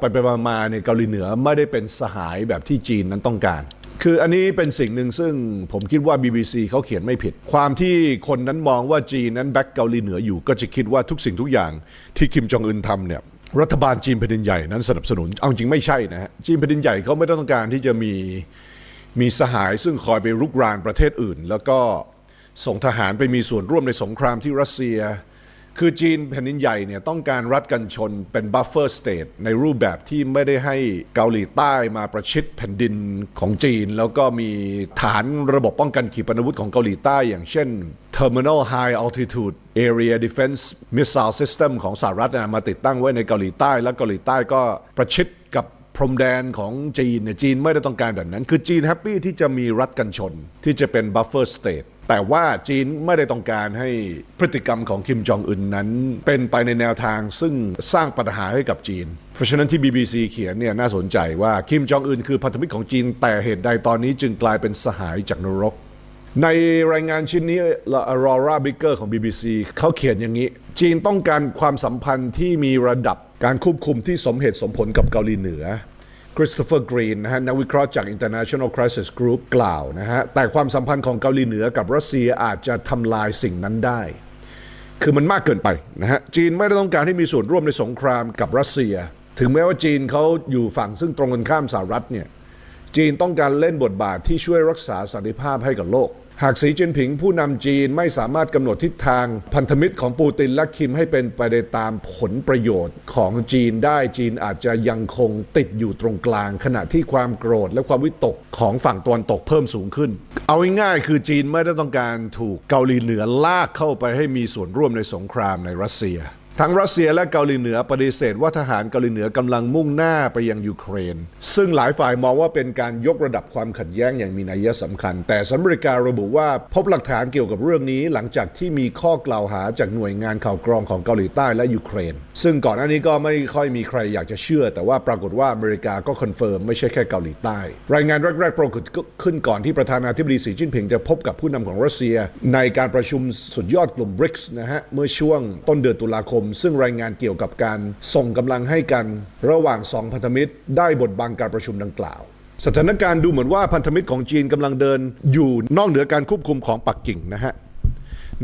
ไปไปมาเนี่ยเกาหลีเหนือไม่ได้เป็นสหายแบบที่จีนนั้นต้องการ คืออันนี้เป็นสิ่งหนึ่งซึ่งผมคิดว่า BBC เขาเขียนไม่ผิด ความที่คนนั้นมองว่าจีนนั้นแบ็กเกาหลีเหนืออยู่ ก็จะคิดว่าทุกสิ่งทุกอย่างที่คิมจองอึนทำเนี่ยรัฐบาลจีนแผ่นดินใหญ่นั้นสนับสนุน เอาจริงไม่ใช่นะฮะจีนแผ่นดินใหญ่เขาไม่ต้องการที่จะมีมีสหายซึ่งคอยไปรุกรานประเทศอื่น แล้วก็ส่งทหารไปมีส่วนร่วมในสงครามที่รัสเซีย คือจีนแผ่นดินใหญ่เนี่ยต้องการรัฐกันชนเป็นบัฟเฟอร์สเตทในรูปแบบที่ไม่ได้ให้เกาหลีใต้มาประชิดแผ่นดินของจีน แล้วก็มีฐานระบบป้องกันขีปนาวุธของเกาหลีใต้ อย่างเช่น Terminal High Altitude Area Defense Missile System ของสหรัฐนะมาติดตั้งไว้ในเกาหลีใต้ แล้วเกาหลีใต้ก็ประชิดกับพรมแดนของจีนเนี่ยจีนไม่ได้ต้องการแบบนั้น คือจีนแฮปปี้ที่จะมีรัฐกันชนที่จะเป็นบัฟเฟอร์สเตท แต่ว่าจีนไม่ได้ต้องการให้พฤติกรรมของคิมจองอึนนั้น เป็นไปในแนวทางซึ่งสร้างปัญหาให้กับจีน เพราะฉะนั้นที่ BBC เขียนเนี่ยน่าสนใจว่าคิมจองอึนคือพันธมิตรของจีน แต่เหตุใดตอนนี้จึงกลายเป็นสหายจากนรกในรายงานชิ้นนี้รอร่าบิเกอร์ของ BBC เขาเขียนอย่างนี้ จีนต้องการความสัมพันธ์ที่มีระดับการควบคุมที่สมเหตุสมผลกับเกาหลีเหนือ คริสโตเฟอร์กรีนนะฮะนักวิเคราะห์จาก International Crisis Group กล่าวนะฮะแต่ความสัมพันธ์ของเกาหลีเหนือกับรัสเซียอาจจะทำลายสิ่งนั้นได้ คือมันมากเกินไปนะฮะจีนไม่ได้ต้องการให้มีส่วนร่วมในสงครามกับรัสเซีย ถึงแม้ว่าจีนเขาอยู่ฝั่งซึ่งตรงกันข้ามสหรัฐเนี่ยจีนต้องการเล่นบทบาทที่ช่วยรักษาสันติภาพให้กับโลก หากสีจิ้นผิงผู้นำจีนไม่สามารถกำหนดทิศทางพันธมิตรของปูตินและคิมให้เป็นไปในตามผลประโยชน์ของจีนได้จีนอาจจะยังคงติดอยู่ตรงกลาง ขณะที่ความโกรธและความวิตกของฝั่งตะวันตกเพิ่มสูงขึ้น เอาง่ายๆคือจีนไม่ได้ต้องการถูกเกาหลีเหนือลากเข้าไปให้มีส่วนร่วมในสงครามในรัสเซีย ทั้งรัสเซียและเกาหลีเหนือปฏิเสธว่าทหารเกาหลีเหนือกำลังมุ่งหน้าไปยังยูเครน ซึ่งหลายฝ่ายมองว่าเป็นการยกระดับความขัดแย้งอย่างมีนัยสำคัญ แต่สหรัฐอเมริการะบุว่าพบหลักฐานเกี่ยวกับเรื่องนี้ หลังจากที่มีข้อกล่าวหาจากหน่วยงานข่าวกรองของเกาหลีใต้และยูเครน ซึ่งก่อนหน้านี้ก็ไม่ค่อยมีใครอยากจะเชื่อ แต่ว่าปรากฏว่าอเมริกาก็คอนเฟิร์มไม่ใช่แค่เกาหลีใต้ รายงานแรกๆปรากฏขึ้นก่อนที่ประธานาธิบดีสีจิ้นผิงจะพบกับผู้นำของรัสเซีย ในการประชุมสุดยอดกลุ่มบริกส์นะฮะเมื่อช่วงต้นเดือนตุลาคมซึ่งรายงานเกี่ยวกับการส่งกำลังให้กันระหว่างสองพันธมิตร ได้บทบังการประชุมดังกล่าว สถานการณ์ดูเหมือนว่าพันธมิตรของจีนกำลังเดิน อยู่นอกเหนือการควบคุมของปักกิ่งนะฮะ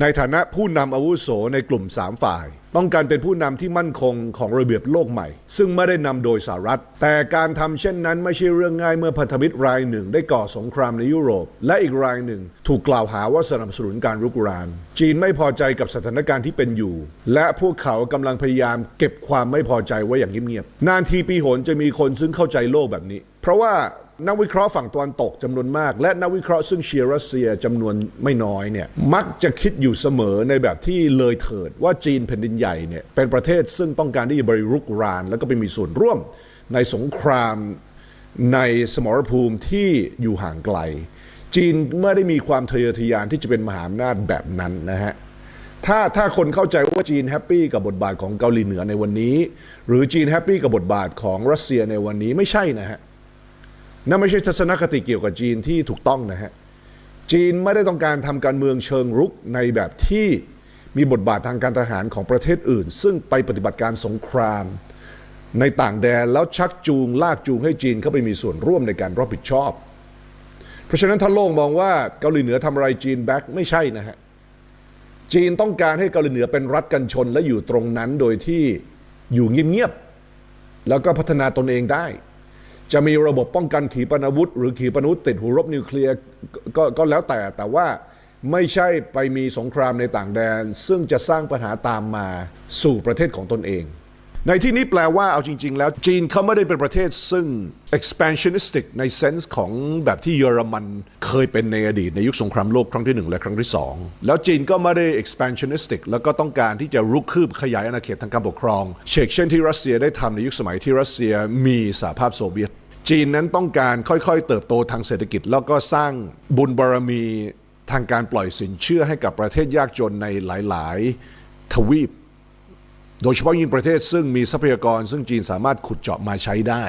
ในฐานะผู้นำอาวุโสในกลุ่ม 3 ฝ่าย ต้องการเป็นผู้นำที่มั่นคงของระเบียบโลกใหม่ ซึ่งไม่ได้นำโดยสหรัฐ แต่การทำเช่นนั้นไม่ใช่เรื่องง่ายเมื่อพันธมิตรรายหนึ่ง ได้ก่อสงครามในยุโรป และอีกรายหนึ่ง ถูกกล่าวหาว่าสนับสนุนการรุกราน จีนไม่พอใจกับสถานการณ์ที่เป็นอยู่ และพวกเขากำลังพยายามเก็บความไม่พอใจไว้อย่างเงียบๆนานทีปีหนจะมีคนซึ่งเข้าใจโลกแบบนี้ เพราะว่า นักวิเคราะห์ฝั่งตะวันตกจำนวนมาก และนักวิเคราะห์ซึ่งเชียร์รัสเซียจำนวนไม่น้อยเนี่ยมักจะคิดอยู่เสมอในแบบที่เลยเถิดว่าจีนแผ่นดินใหญ่เนี่ยเป็นประเทศซึ่งต้องการที่จะบริรุกราน แล้วก็ไปมีส่วนร่วมในสงครามในสมรภูมิที่อยู่ห่างไกล จีนไม่ได้มีความทะเยอทะยานที่จะเป็นมหาอำนาจแบบนั้นนะฮะถ้าถ้าคนเข้าใจว่าจีนแฮปปี้กับบทบาทของเกาหลีเหนือในวันนี้ หรือจีนแฮปปี้กับบทบาทของรัสเซียในวันนี้ไม่ใช่นะฮะ นั่นไม่ใช่ทัศนคติเกี่ยวกับจีนที่ถูกต้องนะฮะจีนไม่ได้ต้องการทำการเมืองเชิงรุกในแบบที่มีบทบาททางการทหารของประเทศอื่น ซึ่งไปปฏิบัติการสงคราม ในต่างแดนแล้วชักจูงลากจูงให้จีนเข้าไปมีส่วนร่วมในการรับผิดชอบ เพราะฉะนั้นถ้าโลกมองว่าเกาหลีเหนือทำอะไรจีนแบ็กไม่ใช่นะฮะจีนต้องการให้เกาหลีเหนือเป็นรัฐกันชนและอยู่ตรงนั้นโดยที่อยู่เงียบๆแล้วก็พัฒนาตนเองได้ จะมีระบบป้องกันขีปนาวุธ หรือขีปนาวุธติดหูรบนิวเคลียร์กก็แล้วแต่แต่ว่าไม่ใช่ไปมีสงครามในต่างแดน ซึ่งจะสร้างปัญหาตามมาสู่ประเทศของตนเอง ในที่นี้แปลว่าเอาจริง ๆ แล้วจีนเขาไม่ได้เป็นประเทศซึ่ง expansionistic ในเซนส์ของแบบที่เยอรมันเคยเป็นในอดีตในยุคสงครามโลกครั้งที่หนึ่งและครั้งที่สองแล้วจีนก็ไม่ได้ expansionistic แล้วก็ต้องการที่จะรุกคืบขยายอาณาเขตทางการปกครองเช่นเช่นที่รัสเซียได้ทำในยุคสมัยที่รัสเซียมีสหภาพโซเวียต จีนนั้นต้องการค่อยๆ เติบโตทางเศรษฐกิจ แล้วก็สร้างบุญบารมีทางการปล่อยสินเชื่อให้กับประเทศยากจนในหลาย ๆ ทวีป โดยเฉพาะยิ่งประเทศซึ่งมีทรัพยากรซึ่งจีนสามารถขุดเจาะมาใช้ได้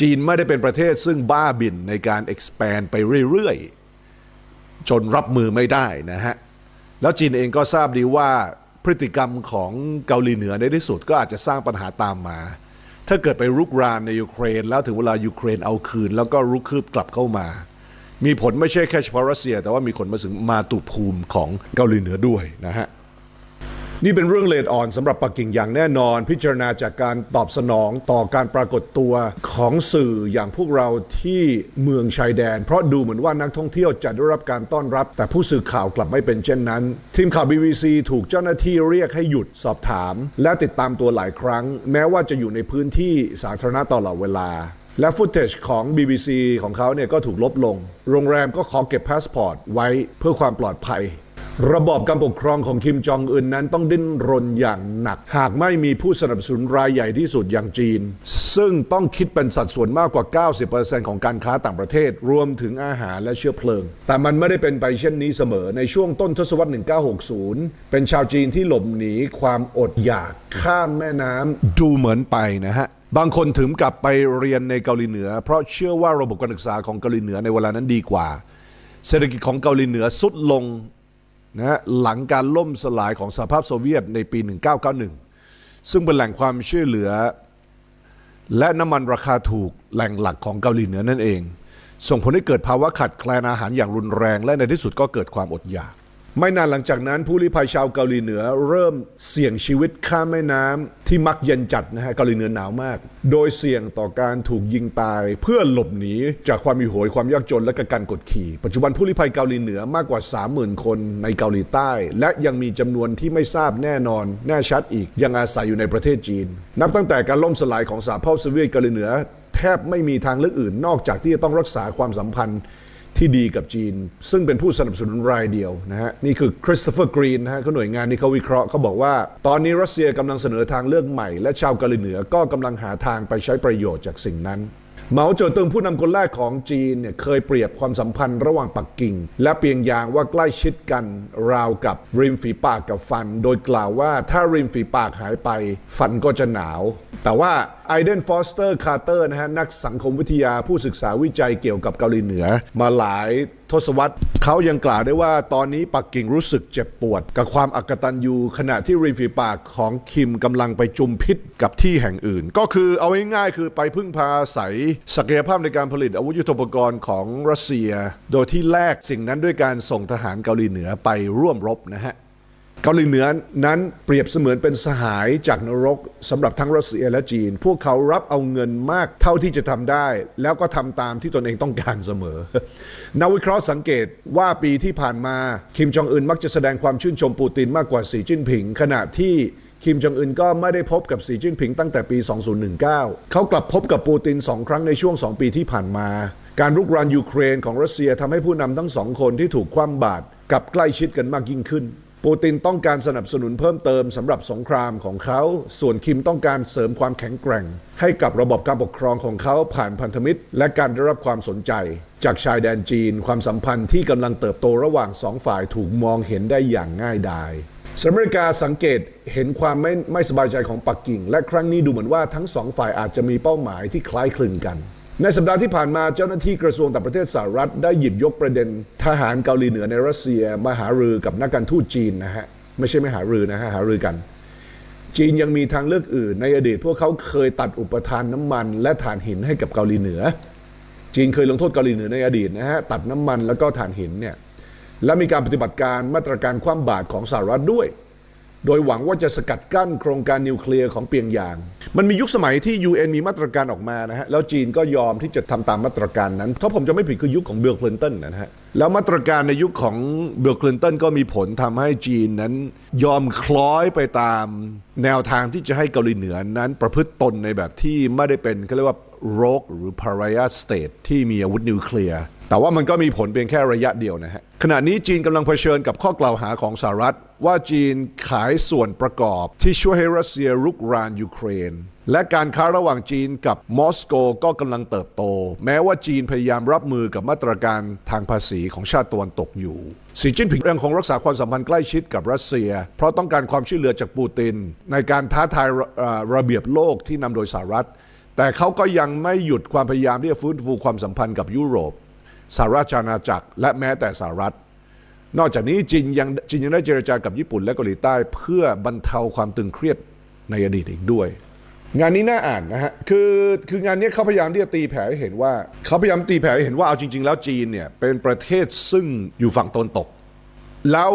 จีนไม่ได้เป็นประเทศซึ่งบ้าบินในการ expand ไปเรื่อยๆ จนรับมือไม่ได้นะฮะ แล้วจีนเองก็ทราบดีว่าพฤติกรรมของเกาหลีเหนือในที่สุดก็อาจจะสร้างปัญหาตามมา ถ้าเกิดไปรุกรานในยูเครน แล้วถึงเวลายูเครนเอาคืน แล้วก็รุกคืบกลับเข้ามา มีผลไม่ใช่แค่เฉพาะรัสเซีย แต่ว่ามีผลมาถึงมาตุภูมิของเกาหลีเหนือด้วยนะฮะ นี่เป็นเรื่องเลดอ่อนสำหรับปักกิ่งอย่างแน่นอน พิจารณาจากการตอบสนองต่อการปรากฏตัวของสื่ออย่างพวกเราที่เมืองชายแดน เพราะดูเหมือนว่านักท่องเที่ยวจะได้รับการต้อนรับ แต่ผู้สื่อข่าวกลับไม่เป็นเช่นนั้น ทีมข่าว BBC ถูกเจ้าหน้าที่เรียกให้หยุดสอบถาม และติดตามตัวหลายครั้ง แม้ว่าจะอยู่ในพื้นที่สาธารณะตลอดเวลาและฟุตเทจของ BBC ของเขาเนี่ยก็ถูกลบลง โรงแรมก็ขอเก็บพาสปอร์ตไว้เพื่อความปลอดภัย ระบอบการปกครองของคิมจองอึนนั้นต้องดิ้นรนอย่างหนัก หากไม่มีผู้สนับสนุนรายใหญ่ที่สุดอย่างจีน ซึ่งต้องคิดเป็นสัดส่วนมากกว่า 90%ของการค้าต่างประเทศ รวมถึงอาหารและเชื้อเพลิง แต่มันไม่ได้เป็นไปเช่นนี้เสมอในช่วงต้นทศวรรษ 1960 เป็นชาวจีนที่หลบหนีความอดอยากข้ามแม่น้ำดูเหมือนไปนะฮะบางคนถึงกลับไปเรียนในเกาหลีเหนือ เพราะเชื่อว่าระบบการศึกษาของเกาหลีเหนือในเวลานั้นดีกว่า เศรษฐกิจของเกาหลีเหนือสุดลง นะหลังการล่มสลายของสหภาพโซเวียตในปี 1991 ซึ่งเป็นแหล่งความช่วยเหลือ และน้ำมันราคาถูกแหล่งหลักของเกาหลีเหนือนั่นเอง ส่งผลให้เกิดภาวะขาดแคลนอาหารอย่างรุนแรง และในที่สุดก็เกิดความอดอยาก ไม่นานหลังจากนั้นผู้ลี้ภัยชาวเกาหลีเหนือ เริ่มเสี่ยงชีวิตข้ามแม่น้ำที่มักเย็นจัดนะฮะเกาหลีเหนือหนาวมาก โดยเสี่ยงต่อการถูกยิงตาย เพื่อหลบหนีจากความมีโหยความยากจนและการกดขี่ ปัจจุบันผู้ลี้ภัยเกาหลีเหนือมากกว่า 30,000 คนในเกาหลีใต้ และยังมีจำนวนที่ไม่ทราบแน่นอน แน่ชัดอีกยังอาศัยอยู่ในประเทศจีน นับตั้งแต่การล่มสลายของสหภาพโซเวียตเกาหลีเหนือ แทบไม่มีทางเลือกอื่น นอกจากที่จะต้องรักษาความสัมพันธ์ ที่ดีกับจีน ซึ่งเป็นผู้สนับสนุนรายเดียวนะฮะนี่คือคริสโตเฟอร์กรีนนะฮะเขาหน่วยงานนี้เขาวิเคราะห์เขาบอกว่า ตอนนี้รัสเซียกำลังเสนอทางเลือกใหม่ และชาวเกาหลีเหนือก็กำลังหาทางไปใช้ประโยชน์จากสิ่งนั้น เหมาเจ๋อเติงผู้นำคนแรกของจีนเนี่ยเคยเปรียบความสัมพันธ์ระหว่างปักกิ่ง และเปียงยางว่าใกล้ชิดกันราวกับริมฝีปากกับฟัน โดยกล่าวว่าถ้าริมฝีปากหายไป ฟันก็จะหนาว แต่ว่าไอเดนฟอสเตอร์คาร์เตอร์นะฮะนักสังคมวิทยาผู้ศึกษาวิจัยเกี่ยวกับเกาหลีเหนือ มาหลายทศวรรษ เขายังกล่าวได้ว่าตอนนี้ปักกิ่งรู้สึกเจ็บปวด กับความอักตันยูขณะที่ริมฝีปากของคิมกำลังไปจุมพิษกับที่แห่งอื่น ก็คือเอาง่ายๆคือไปพึ่งพาอาศัยศักยภาพในการผลิตอาวุธยุทโธปกรณ์ของรัสเซีย โดยที่แลกสิ่งนั้นด้วยการส่งทหารเกาหลีเหนือไปร่วมรบนะฮะ เกาหลีเหนือนั้นเปรียบเสมือนเป็นสหายจากนรกสำหรับทั้งรัสเซียและจีน พวกเขารับเอาเงินมากเท่าที่จะทำได้ แล้วก็ทำตามที่ตนเองต้องการเสมอ นักวิเคราะห์สังเกตว่าปีที่ผ่านมา คิมจองอึนมักจะแสดงความชื่นชมปูตินมากกว่าสีจิ้นผิง ขณะที่คิมจองอึนก็ไม่ได้พบกับสีจิ้นผิงตั้งแต่ปี 2019 เขากลับพบกับปูตินสองครั้งในช่วง 2 ปีที่ผ่านมา การรุกรานยูเครนของรัสเซียทำให้ผู้นำทั้งสองคนที่ถูกคว่ำบาตรกลับใกล้ชิดกันมากยิ่งขึ้น ปูตินต้องการสนับสนุนเพิ่มเติมสำหรับสงครามของเขา ส่วนคิมต้องการเสริมความแข็งแกร่ง ให้กับระบบการปกครองของเขาผ่านพันธมิตร และการได้รับความสนใจ จากชายแดนจีน ความสัมพันธ์ที่กำลังเติบโตระหว่างสองฝ่ายถูกมองเห็นได้อย่างง่ายดายสหรัฐอเมริกาสังเกตเห็นความไม่ไม่สบายใจของปักกิ่ง และครั้งนี้ดูเหมือนว่าทั้งสองฝ่ายอาจจะมีเป้าหมายที่คล้ายคลึงกัน ในสัปดาห์ที่ผ่านมาเจ้าหน้าที่กระทรวงต่างประเทศสหรัฐ ได้หยิบยกประเด็นทหารเกาหลีเหนือในรัสเซียมาหารือกับนักการทูตจีนนะฮะไม่ใช่ไม่หารือนะฮะหารือกัน จีนยังมีทางเลือกอื่น ในอดีตพวกเขาเคยตัดอุปทานน้ำมัน และถ่านหินให้กับเกาหลีเหนือ จีนเคยลงโทษเกาหลีเหนือในอดีตนะฮะตัดน้ำมันแล้วก็ถ่านหินเนี่ยและมีการปฏิบัติการมาตรการคว่ำบาตรของสหรัฐด้วย โดยหวังว่าจะสกัดกั้นโครงการนิวเคลียร์ของเปียงยาง มันมียุคสมัยที่ UN มีมาตรการออกมานะฮะ แล้วจีนก็ยอมที่จะทำตามมาตรการนั้น ถ้าผมจะไม่ผิดคือยุคของเบิลคลินตันนะฮะ แล้วมาตรการในยุคของเบิลคลินตันก็มีผลทำให้จีนนั้น ยอมคล้อยไปตามแนวทางที่จะให้เกาหลีเหนือนั้นประพฤติตนในแบบที่ไม่ได้เป็นเขาเรียกว่า rogue หรือ pariah state ที่มีอาวุธนิวเคลียร์ แต่ว่ามันก็มีผลเพียงแค่ระยะเดียวนะฮะ ขณะนี้จีนกำลังเผชิญกับข้อกล่าวหาของสหรัฐ ว่าจีนขายส่วนประกอบที่ช่วยให้รัสเซียรุกรานยูเครน และการค้าระหว่างจีนกับมอสโกก็กำลังเติบโต แม้ว่าจีนพยายามรับมือกับมาตรการทางภาษีของชาติตะวันตกอยู่สีจิ้นผิงยังคงรักษาความสัมพันธ์ใกล้ชิดกับรัสเซีย เพราะต้องการความช่วยเหลือจากปูติน ในการท้าทายระเบียบโลกที่นำโดยสหรัฐ แต่เขาก็ยังไม่หยุดความพยายามที่จะฟื้นฟูความสัมพันธ์กับยุโรปสหราชอาณาจักร และแม้แต่สหรัฐ นอกจากนี้จีนยังจีนยังได้เจรจากับญี่ปุ่นและเกาหลีใต้ เพื่อบรรเทาความตึงเครียดในอดีตอีกด้วย งานนี้น่าอ่านนะฮะคือคืองานนี้เขาพยายามที่จะตีแผ่ให้เห็นว่าเขาพยายามตีแผ่ให้เห็นว่าเอาจริง ๆ แล้วจีนเนี่ยเป็นประเทศซึ่งอยู่ฝั่งตะวันตก แล้ว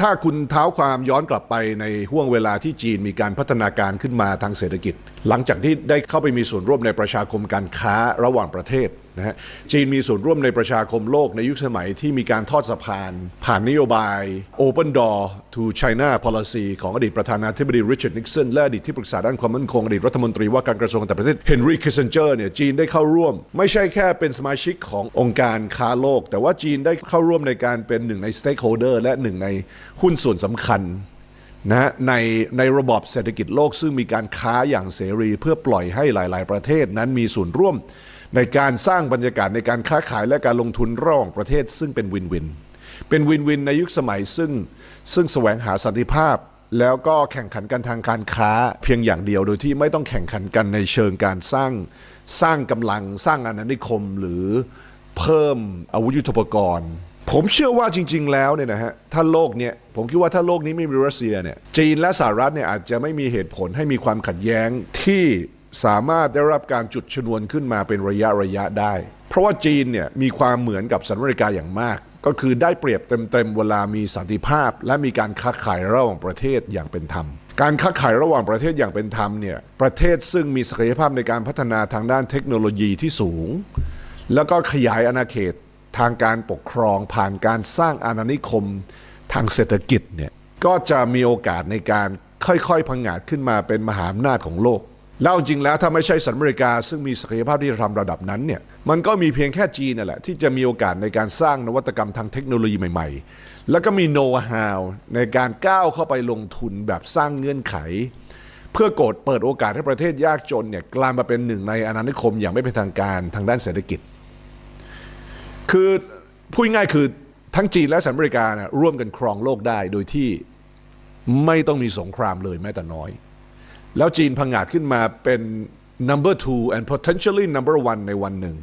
ถ้าคุณเท้าความย้อนกลับไปในห่วงเวลาที่จีนมีการพัฒนาการขึ้นมาทางเศรษฐกิจ หลังจากที่ได้เข้าไปมีส่วนร่วมในประชาคมการค้าระหว่างประเทศนะฮะจีนมีส่วนร่วมในประชาคมโลกในยุคสมัยที่มีการทอดสะพาน ผ่านนโยบาย Open Door to China Policy ของอดีตประธานาธิบดีริชาร์ดนิกสันและอดีตที่ปรึกษาด้านความมั่นคงอดีตรัฐมนตรีว่าการกระทรวงต่างประเทศเฮนรี่คิสเซนเจอร์เนี่ยจีนได้เข้าร่วม ไม่ใช่แค่เป็นสมาชิกขององค์การค้าโลก แต่ว่าจีนได้เข้าร่วมในการเป็นหนึ่งใน stakeholder และหนึ่งในหุ้นส่วนสำคัญนะในในระบอบเศรษฐกิจโลกซึ่งมีการค้าอย่างเสรี เพื่อปล่อยให้หลาย ๆ ประเทศนั้นมีส่วนร่วม ในการสร้างบรรยากาศในการค้าขายและการลงทุนระหว่างประเทศ ซึ่งเป็นวินวิน เป็นวินวินในยุคสมัยซึ่งซึ่งแสวงหาสันติภาพ แล้วก็แข่งขันกันทางการค้าเพียงอย่างเดียวโดยที่ไม่ต้องแข่งขันกันในเชิงการสร้างสร้างกำลังสร้างอาณานิคมหรือเพิ่มอาวุธยุทโธปกรณ์ผมเชื่อว่าจริง ๆ แล้วเนี่ยนะฮะถ้าโลกเนี่ยผมคิดว่าถ้าโลกนี้ไม่มีรัสเซียเนี่ยจีนและสหรัฐเนี่ยอาจจะไม่มีเหตุผลให้มีความขัดแย้งที่ สามารถได้รับการจุดชนวนขึ้นมาเป็นระยะระยะได้ เพราะว่าจีนเนี่ยมีความเหมือนกับสหรัฐอเมริกาอย่างมาก ก็คือได้เปรียบเต็มๆเวลามีสันติภาพ และมีการค้าขายระหว่างประเทศอย่างเป็นธรรม การค้าขายระหว่างประเทศอย่างเป็นธรรมเนี่ยประเทศซึ่งมีศักยภาพในการพัฒนาทางด้านเทคโนโลยีที่สูง แล้วก็ขยายอาณาเขตทางการปกครองผ่านการสร้างอาณานิคมทางเศรษฐกิจเนี่ยก็จะมีโอกาสในการค่อยๆพังงาดขึ้นมาเป็นมหาอำนาจของโลก แล้วจริงแล้วถ้าไม่ใช่สหรัฐอเมริกา ซึ่งมีศักยภาพที่จะทำระดับนั้นเนี่ยมันก็มีเพียงแค่จีนนั่นแหละ ที่จะมีโอกาสในการสร้างนวัตกรรมทางเทคโนโลยีใหม่ ๆ แล้วก็มีโน้ตฮาวในการก้าวเข้าไปลงทุนแบบสร้างเงื่อนไข เพื่อกดเปิดโอกาสให้ประเทศยากจนเนี่ยกลายมาเป็นหนึ่งในอาณานิคมอย่างไม่เป็นทางการทางด้านเศรษฐกิจ คือพูดง่ายๆคือทั้งจีนและสหรัฐอเมริกานะร่วมกันครองโลกได้โดยที่ไม่ต้องมีสงครามเลยแม้แต่น้อย แล้วจีนพังงาดขึ้นมาเป็น number two and potentially number one ในวันหนึ่ง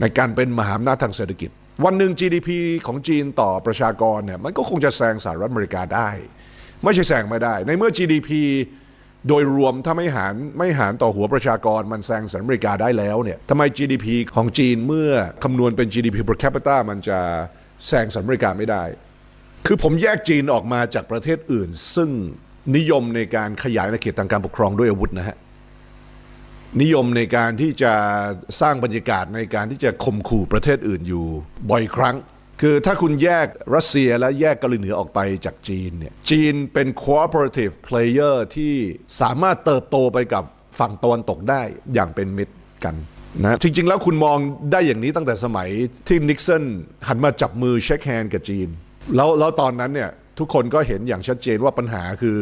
ในการเป็นมหาอำนาจทางเศรษฐกิจ วันหนึ่ง GDP ของจีนต่อประชากรเนี่ยมันก็คงจะแซงสหรัฐอเมริกาได้ ไม่ใช่แซงไม่ได้ ในเมื่อ GDP โดยรวมถ้าไม่หารไม่หารต่อหัวประชากรมันแซงสหรัฐอเมริกาได้แล้วเนี่ยทำไม GDP ของจีนเมื่อคำนวณเป็น GDP per capita มันจะแซงสหรัฐอเมริกาไม่ได้ คือผมแยกจีนออกมาจากประเทศอื่น ซึ่ง นิยมในการขยายอาณาเขตทางการปกครองด้วยอาวุธนะฮะนิยมในการที่จะสร้างบรรยากาศในการที่จะข่มขู่ประเทศอื่นอยู่บ่อยครั้ง คือถ้าคุณแยกรัสเซียและแยกเกาหลีเหนือออกไปจากจีนเนี่ยจีนเป็น cooperative player ที่สามารถเติบโตไปกับฝั่งตะวันตกได้อย่างเป็นมิตรกันนะจริง ๆ แล้วคุณมองได้อย่างนี้ตั้งแต่สมัยที่นิกสันหันมาจับมือเช็คแฮนด์กับจีน แล้วแล้วตอนนั้นเนี่ย ทุกคนก็เห็นอย่างชัดเจนว่าปัญหาคือ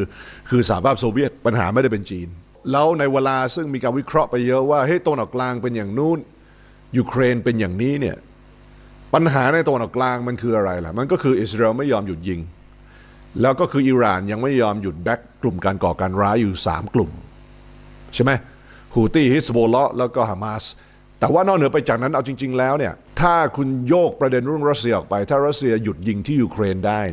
คือสหภาพโซเวียตปัญหาไม่ได้เป็นจีน แล้วในเวลาซึ่งมีการวิเคราะห์ไปเยอะว่าเฮ้ยตะวันออกกลางเป็นอย่างนู้นยูเครนเป็นอย่างนี้เนี่ยปัญหาในตะวันออกกลางมันคืออะไรล่ะ มันก็คืออิสราเอลไม่ยอมหยุดยิง แล้วก็คืออิหร่านยังไม่ยอมหยุดแบ็กกลุ่มการก่อการร้ายอยู่ 3 กลุ่ม ใช่ไหมฮูตี้ฮิสโบลาะแล้วก็ฮามาสแต่ว่านอกเหนือไปจากนั้นเอาจริง ๆ แล้วเนี่ยถ้าคุณโยกประเด็นเรื่องรัสเซียออกไป ถ้ารัสเซียหยุดยิงที่ยูเครนได้เนี่ย